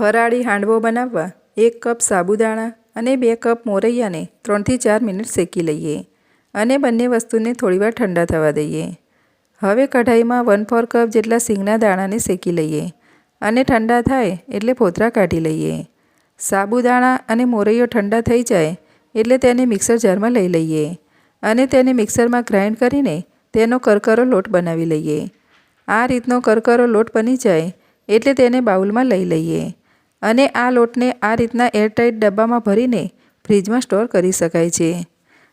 ફરાળી હાંડવો બનાવવા એક કપ સાબુદાણા અને બે કપ મોરૈયાને ત્રણથી ચાર મિનિટ શેકી લઈએ અને બંને વસ્તુને થોડીવાર ઠંડા થવા દઈએ. હવે કઢાઈમાં વન ફોર કપ જેટલા સિંગના દાણાને શેકી લઈએ અને ઠંડા થાય એટલે ફોતરા કાઢી લઈએ. સાબુદાણા અને મોરૈયો ઠંડા થઈ જાય એટલે તેને મિક્સર જારમાં લઈ લઈએ અને તેને મિક્સરમાં ગ્રાઇન્ડ કરીને તેનો કરકરો લોટ બનાવી લઈએ. આ રીતનો કરકરો લોટ બની જાય એટલે તેને બાઉલમાં લઈ લઈએ. અને આ લોટને આ રીતના એરટાઇટ ડબ્બામાં ભરીને ફ્રીજમાં સ્ટોર કરી શકાય છે.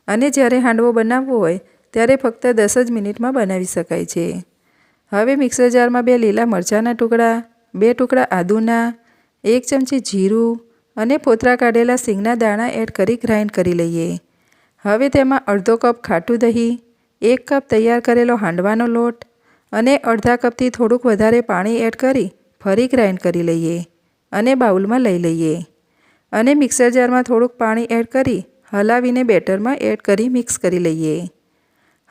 અને જ્યારે હાંડવો બનાવવો હોય, ત્યારે ફક્ત દસ જ મિનિટમાં બનાવી શકાય છે. હવે મિક્સર જારમાં બે લીલા મરચાંના ટુકડા, બે ટુકડા આદુના, એક ચમચી જીરું અને પોતરા કાઢેલા સિંગના દાણા એડ કરી ગ્રાઇન્ડ કરી લઈએ. હવે તેમાં અડધો કપ ખાટું દહીં, એક કપ તૈયાર કરેલો હાંડવાનો લોટ અને અડધા કપથી થોડુંક વધારે પાણી એડ કરી ફરી ગ્રાઇન્ડ કરી લઈએ. અને બાઉલમાં લઈ લઈએ. અને મિક્સર જારમાં થોડુંક પાણી એડ કરી, હલાવીને બેટરમાં એડ કરી મિક્સ કરી લઈએ.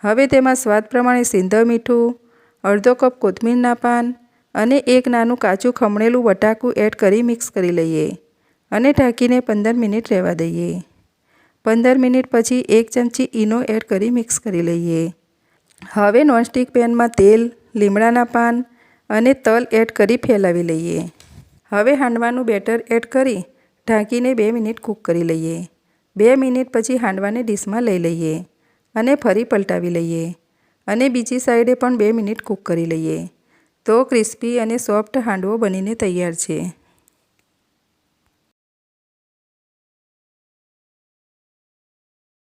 હવે તેમાં સ્વાદ પ્રમાણે સિંધવ મીઠું, અડધો કપ કોથમીરના પાન અને એક નાનું કાચું ખમણેલું બટાકું એડ કરી મિક્સ કરી લઈએ અને ઢાંકીને પંદર મિનિટ રહેવા દઈએ. પંદર મિનિટ પછી એક ચમચી ઈનો એડ કરી મિક્સ કરી લઈએ. હવે નોનસ્ટિક પેનમાં તેલ, લીમડાના પાન અને તલ એડ કરી ફેલાવી લઈએ. હવે હાંડવાનું બેટર એડ કરી ઢાંકીને બે મિનિટ કૂક કરી લઈએ. બે મિનિટ પછી હાંડવાને ડીશમાં લઈ લઈએ અને ફરી પલટાવી લઈએ અને બીજી સાઈડે પણ બે મિનિટ કૂક કરી લઈએ. તો ક્રિસ્પી અને સોફ્ટ હાંડવો બનીને તૈયાર છે.